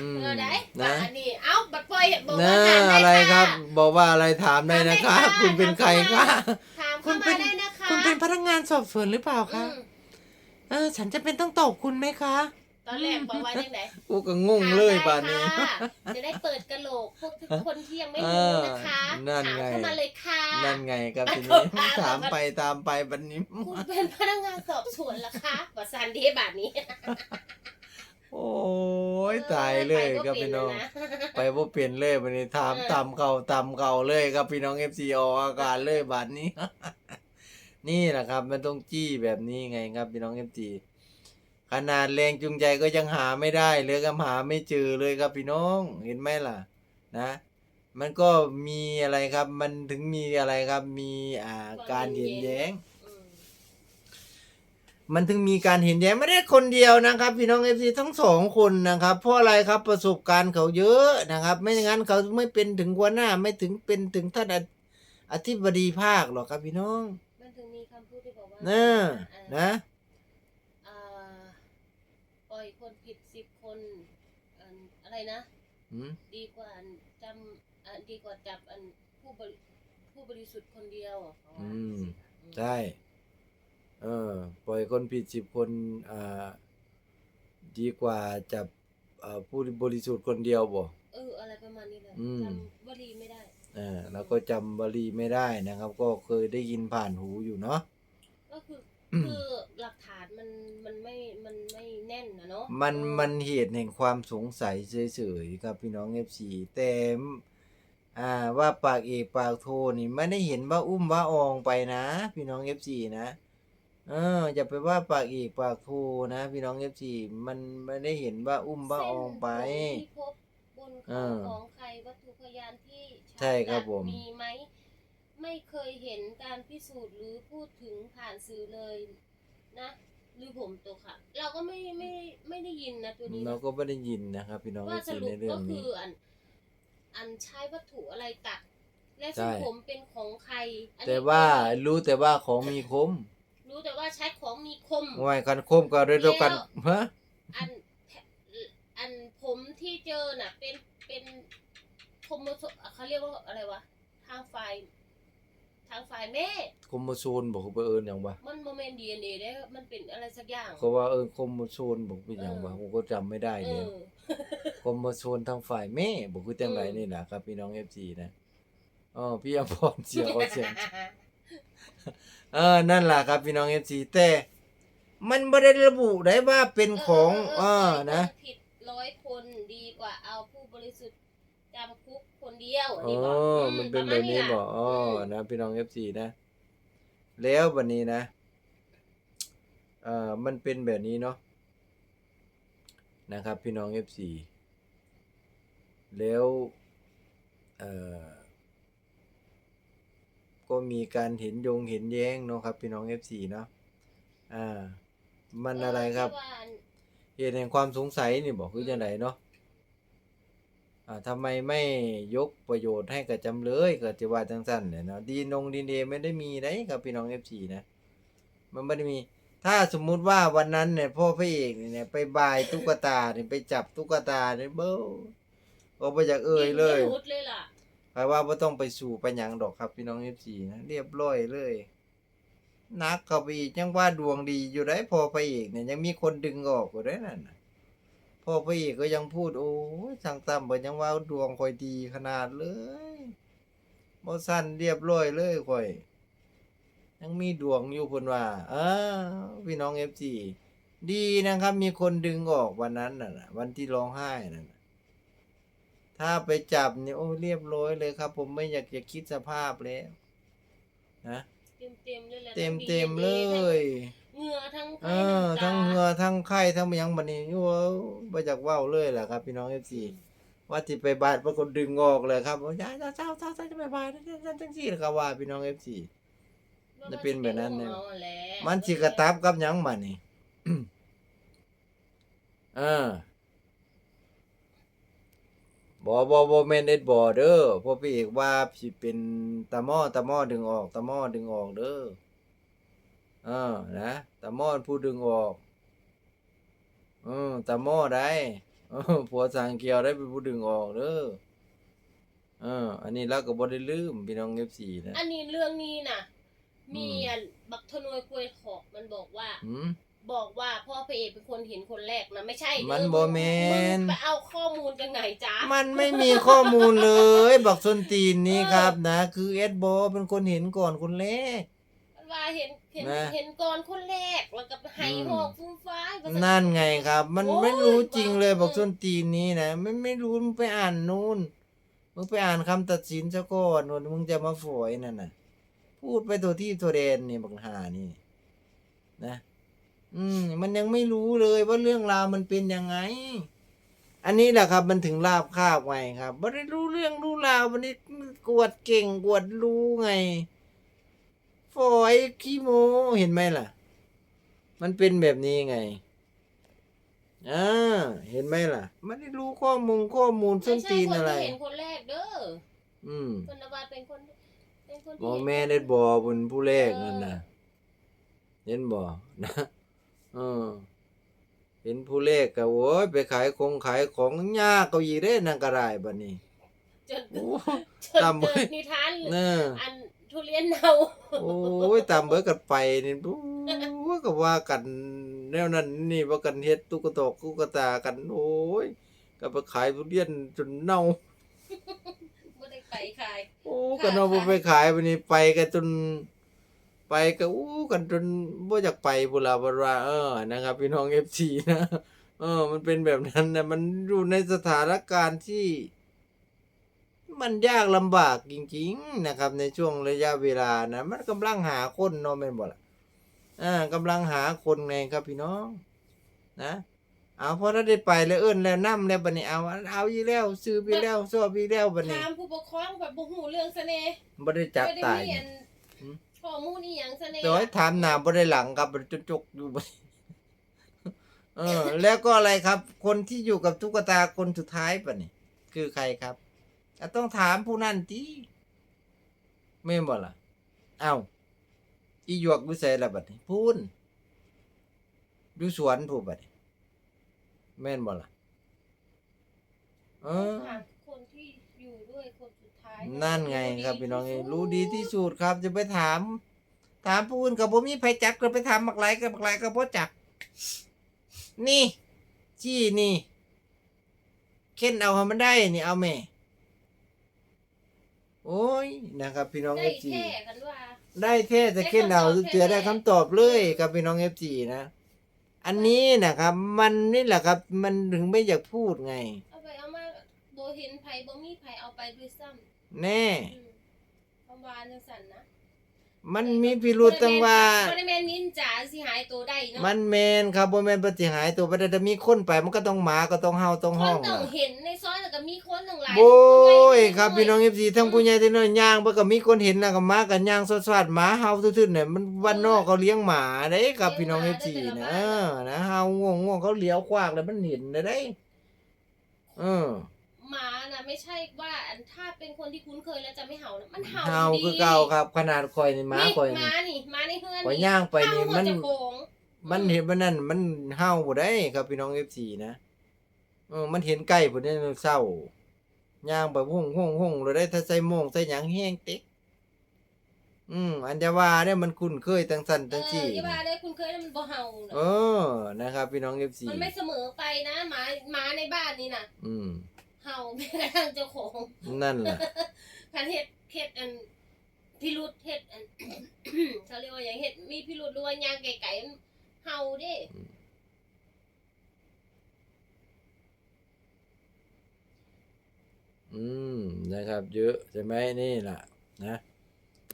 อืมเออได้นะอันนี้เอ้าบัดปล่อยบอกนะว่าถามได้อะไรครับะบอกว่าอะไรถามได้นะคะถามได้ค่ะคุณเป็นใครคะถามคุเข้าณเป็มานได้นะคะคุณเป็นพนักงานสอบสวนหรือเปล่าอืคะมเออฉันจะเป็นต้องตอบคุณไหมคะ ตอนแรกบอกว่าจังไหนกูก็งงเลยป่านนี้ ถมได้ค่ะจะได้เปิดกระโหลกพวกคนที่ยังไม่เอรู้อนะคะนั่นถามไงเข้ามาเลยค่ะ นั่นไงครับทีอะนี้ถามถามไปตามไปบันนี้ คุณเป็นพนักงานสอบสวนเหรอคะบอสันเดแบบนี้ โอ้ยตายเลยครับพี่น้อง ไปว่าเปลี่ยนเลยวันนี้ถามเออตามเก่าตามเก่าเลยครับพี่น้องเอฟซีออาการเลยบัดนี้ นี่แหละครับ มันต้องจี้แบบนี้ไงครับพี่น้องเอฟซีขนาดแรงจูงใจก็ยังหาไม่ได้เลยก็หาไม่เจอเลยครับพี่น้อง เห็นไหมล่ะ นะ มันก็มีอะไรครับ มันถึงมีอะไรครับ มีอ่าการเห็นแย้งอื มมันถึงมีการเห็นแย้งไม่ได้คนเดียวนะครับ พี่น้องเอฟซีทั้งสองคนนะครับ เพราะอะไรครับประสบการณ์เขาเยอะนะครับ ไม่อย่างนั้นเขาไม่เป็นถึงหัวหน้าไม่ถึงเป็นถึงท่านออธิบดีภาคหรอกครับพี่น้องมันถึงมีคำพูดที่บอกว่านะอ่านะอ่าปล่อยคนผิดสิบคนอันอะไรนะอืมดีกว่าจำอะดีกว่าจับอันผู้บริผู้บริสุทธิ์คนเดียวเขาว่าสิค่ะอืมใช่เออ ปล่อยคนผิดสิบคนอ่าดีกว่าจับอ่าผู้บริสุทธิ์คนเดียวบ่ เออ อะไรประมาณนี้เลยอืม จำวลีไม่ได้อ่าแล้วก็จำบาลีไม่ได้นะครับ ก็เคยได้ยินผ่านหูอยู่เนาะ ก็คือ คือหลักฐานมันมันไม่มันไม่แน่นนะเนาะมันเออมันเหตุแห่งความสงสัยเฉยๆครับพี่น้องเอฟซีแต่อ่าว่าปากเอกปากโทนี่ไม่ได้เห็นว่าอุ้มว่าอองไปนะ พี่น้องเอฟซีนะ เอออย่าไปว่าปากเอกปากโทนะ พี่น้องเอฟซีมันไม่ได้เห็นว่าอุ้มว่าอองไป เส้นผมที่พบบนเอเขาอของใครวัตถุพยานที่ใช่ครับผม มีไหมไม่เคยเห็นการพิสูจน์หรือพูดถึงผ่านสื่อเลยนะ หรือผมตัวค่ะ เราก็ไม่ไม่ไม่ได้ยินนะตัวนี้เรานะก็ไม่ได้ยินนะครับ พี่น้องเอว่าฟสซีรุในปเรื่อก็งคืนี้ ออันอันใช้วัตถุอะไรตัดและใช่ซึ่งผมเป็นของใครอันนี้แต่ว่ารู้แต่ว่าของมีคม รู้แต่ว่าใช้ของมีคมง่ายกันคมก็ด้วยกันฮะอันอันผมที่เจอน่ะ เป็นเป็นคมเขาเรียกว่าอะไรวะทางฝ่ายทางฝ่ายแม่คมโมโซนบอกไปเอิญอย่างวะมันโมเมนต์ดีเอ็นเอได้มันเป็นอะไรสักอย่าง เขาว่าเออคมโมโซนบอกเป็นอย่างวะเออผมก็จำไม่ได้เอเลยอคมโมโซนทางฝ่ายแม่บอกคือจังไรอืมนี่นะครับพี่น้องเอฟซีนะอ๋อพี่อภรเสียเขาเสียง เออนั่นแหละครับพี่น้องเอฟซีแต่มันไม่ได้ระบุได้ว่าเป็นของเออนะผิดร้อยคนดีกว่าเอาผู้บริสุทธิ์จำคุกคนเดียวอันอ๋นี้อบอกมันเป็นแบบนี้บอกอ๋อนะพี่น้องเอฟซีนะ แล้ววันนี้นะเอ่อมันเป็นแบบนี้เนาะนะครับ พี่น้องเอฟซีแล้วเอ่อ ก็มีการเห็นยงเห็นแย้งเนาะครับพี่น้องเอฟซีเนาะอ่า มันอะไรครับ เหตุแห่งความสงสัยนี่บอกคือจังไดเนาะอ่าทำไมไม่ยกประโยชน์ให้กับจำเลยก็จะว่าจังสั้นเนี่ยเนาะดีนงดีเดไม่ได้มีได้ครับพี่น้องเอฟซีนะ มันไม่ได้มี ถ้าสมมุติว่าวันนั้นเนี่ยพ่อพระเอกเนี่ยไปบายตุ๊กตาเนี่ยไปจับตุ๊กตาเนี่ยเบ้อก็ไปจากเอ่ยเลยเลยล่ะ แปลว่าไม่ต้องไปสู่ไปยังดอกครับพี่น้องเอฟซีนะเรียบร้อยเลยนักเข้าไปอีกยังว่าดวงดีอยู่ได้พอพระเอกเนี่ยยังมีคนดึงออกอยู่ได้นั่นพ่อพระเอกก็ยังพูดโอ้สั่งตั้มบอกยังว่าดวงคอยดีขนาดเลยบ่สั้นเรียบร้อยเลยคอย ยังมีดวงอยู่คนว่าเออพี่น้องเอฟซีดีนะครับ มีคนดึงออกวันนั้นน่ะ วันที่ร้องไห้นั่น ถ้าไปจับเนี่ยโอ้เรียบร้อยเลยครับ ผมไม่อยากจะคิดสภาพแล้วนะเต็มเต็มๆเลยแหละเต็มเต็มๆเลยเหงื่อทั้งเออทั้งเหงือทั้งไข้ทั้งหยังบัดนี้โอ้บ่จากเว้าเลยแหละครับ พี่น้อง FC ว่าสิไปบาดปรากฏดึงออกเลยครับว่าอย่าเจ้าเจ้าเจ้าจะไปบาดจังจังซี่ล่ะครับว่าพี่น้อง FC จะเป็นแบบนั้นเนี่ยมันสิกระตับกับหยังบัดนี้เออ บ่บ่บ่แม่นเอ็ดบ่เด้อเพราะพี่เอกว่าสิเป็นตะหม้อตะหม้อดึงออกตะหม้อดึงออกเด้อเออนะตะหม้อผู้ดึงออกอืมตะหม้อได้เออผัวสร้างเกียวได้เป็นผู้ดึงออกเด้อเออ อันนี้เราก็บ่ได้ลืมพี่น้อง FC นะอันนี้เรื่องนี้น่ะ มีอืมอันบักทนวยกล้วยขอกมันบอกว่าหืม บอกว่าพ่อพระเอกเป็นคนเห็นคนแรกนะไม่ใช่เด้อมันบ่แม่น งไปเอาข้อมูลจากไหนจ๊ะมันไม่มีข้อมูลเลยบักส้นตีนนี้ครับนะ คือเอ็ดโบเป็นคนเห็นก่อนคนแรก มันว่าเห็นเห็นนะ เห็นก่อนคนแรกแล้วก็ไห้อืมหอกฟุ้มฟ้ายว่าซั่นั่นไงครับ มันโอ้ย ไม่รู้จริงเลยว่าบักส้นตีนนี้นะไม่ไม่รู้มึงไปอ่านนู่นมึงไปอ่านคำตัดสินซะก่อนนู่นมึงจะมาฝอยนั่นน่ะ พูดไปตัวที่ตัวเดนนี่บักหานี่ นะ อืม มันยังไม่รู้เลยว่าเรื่องราวมันเป็นยังไง อันนี้แหละครับ มันถึงลาบคาบไงครับไม่ได้รู้เรื่องรู้ราวมันนี่กวดเก่งกวดรู้ไงฝอยขี้โมเห็นไหมล่ะ มันเป็นแบบนี้ไงอ่าเห็นไหมล่ะไม่ได้รู้ข้อมูลข้อมูลส้นไม่ใช่ตีนคนอะไรที่เห็นคนแรกเด้ออืมคนว่าเป็นคนเป็นคนที่บอเห็น แม่ได้บอบนผู้แรกนั่นนะเห็นบ่นะ เออ เห็นผู้แรกก็โอ้ยไปขายของขายของยากก็อีกเด้นั่นก็ได้บัดนี้จนโอ้ จนตามเว้เกิยดนิทานเน่ะอันทุเรียนเน่าโอ้ยตามเบิดกันไปนี่โอ้ยก็ว่ากันแนวนั้นนี่ว่ากันเฮ็ดตุ๊กตอกตุ๊กตากัน โอ้ยก็ไปขายทุเรียนจนเน่าบ่ได้ไปขาย โอ้กันเอาบ่ไปขายบัดนี้ไปกันจน ไปก็อู้กันจนบ่อยากไปพุ่นล่ะบ่ว่าเออนะครับ พี่น้อง FC นะเออ มันเป็นแบบนั้นนะมันอยู่ในสถานการณ์ที่ มันยากลำบากจริง ๆนะครับ ในช่วงระยะเวลานะมันกำลังหาคนเนาะแม่นบ่ล่ะอ่ากำลังหาคนไงครับพี่น้อง นะเอาพอเราได้ไปแล้วเอิ้นแล้วนํแล้วบัดนี้เอาเอาอีกแล้ว ซื้อไปแล้วชอบอีกแล้วบัดนี้ถามผู้ปกครองแบบบ่ฮู้เรื่องเสน่ห์บ่ได้จับบ่ได้ตายมีอันหืม ข้อมูลอีหยังเสน่ห์แต่ว่าถามหนาบ่ได้หลังครับมันจุกๆอยู่บัดนี้เออ แล้วก็อะไรครับ คนที่อยู่กับตุ๊กตาคนสุดท้ายปะนี่คือใครครับอะต้องถามผู้นั้นติแม่นบ่ล่ะเอ้าอีหยวกอยู่ไสล่ะบัดนี้พูนอยู่สวนผู้บัดนี้แม่นบ่ล่ะเออถามคนที่อยู่ด้วยค นสุดท้ายนั่นไงครับพี่น้องเอ้ยรู้ดีที่สุดครับจะไปถาม ถามผู้อื่นกับบ่มีไผจักก็ไปถามบักหลายกับบักหลายก็บ่จัก นี่จี้นี่ เข็นเอาให้มันได้นี่เอาแม่ โอ้ยนะครับพี่น้องได้ FC แค่กันว่า ได้แท้จะเข็นเอาได้คำตอบเจอได้แท้ๆคำตอบเลยครับพี่น้อง FC นะ อันนี้นะครับ มันนี่แหละครับ มันถึงไม่อยากพูดไง เอาไปเอามาบ่เห็นไผบ่มีไผเอาไปด้วยซ้ำ แน่อืมประมาณจังซั่นนะมันมีพิรุษตั้งว่า บ่ได้แม่นนินจาสิหายตัวได้เนาะมันแมนครับบ่แมนปฏิหายตัวบ่ได้ถ้ามีคนไปมันก็ต้องหมาก็ต้องเฮาต้องคห้อนงต้องล่ะเห็นในซอยแล้วก็มีคนตั้งหลายโอ้ยครับพี่น้อง FC ทั้งผู้ใหญ่ทั้งน้อยย่างบ่ก็มีคนเห็นแล้วก็มากันย่างสดๆหมาเฮาซื่อๆเนี่ยมันวันนอกเขาเลี้ยงหมาเด้ครับพี่น้อง FC นะเออนะเฮาง่วงๆเขาเลี้ยวควากแล้วมันเห็นได้เด้เออ หมาน่ะไม่ใช่ว่าอันถ้าเป็นคนที่คุ้นเคยแล้วจะไม่เห่านะมันเห่าเฮาดีคือเก่าครับ ขนาดข่อยนี่หมานี่ข่อยหนี่มานี่หมาในเฮือนข่อยย่างไปนี่มันเห่าหัวจะโขงมันเห็นมันนั่นมันเฮาบ่ได้ครับพี่น้อง FC นะเออมันเห็นใกล้พุ่นเนี่ยเศร้าย่างไปหุ่งหุ่งหุ่งเลยได้ถ้าใส่โมงใส่หยังแห้งติ๊กอืมอันจะว่าเนี่ยมันคุ้นเคยตั้งสั่นเอตั้งอจี้อย่าว่าได้คุณเคยแล้วมันบ่เห่าน่ะเออนะครับ พี่น้อง FC มันไม่เสมอไปนะหมาหมาในบ้านนี่น่ะ อืม เห่าแม้กระทั่งเจ้าของนั่นล่ะคันเฮ็ดเฮ็ดอันพิรุษเฮ็ดอัน เขาเรียกว่าอย่างเฮ็ดมีพิรุษหรือว่าย่างไก่ๆมันเห่าเด้อืมนะครับ เยอะใช่ไหมนี่ล่ะนะ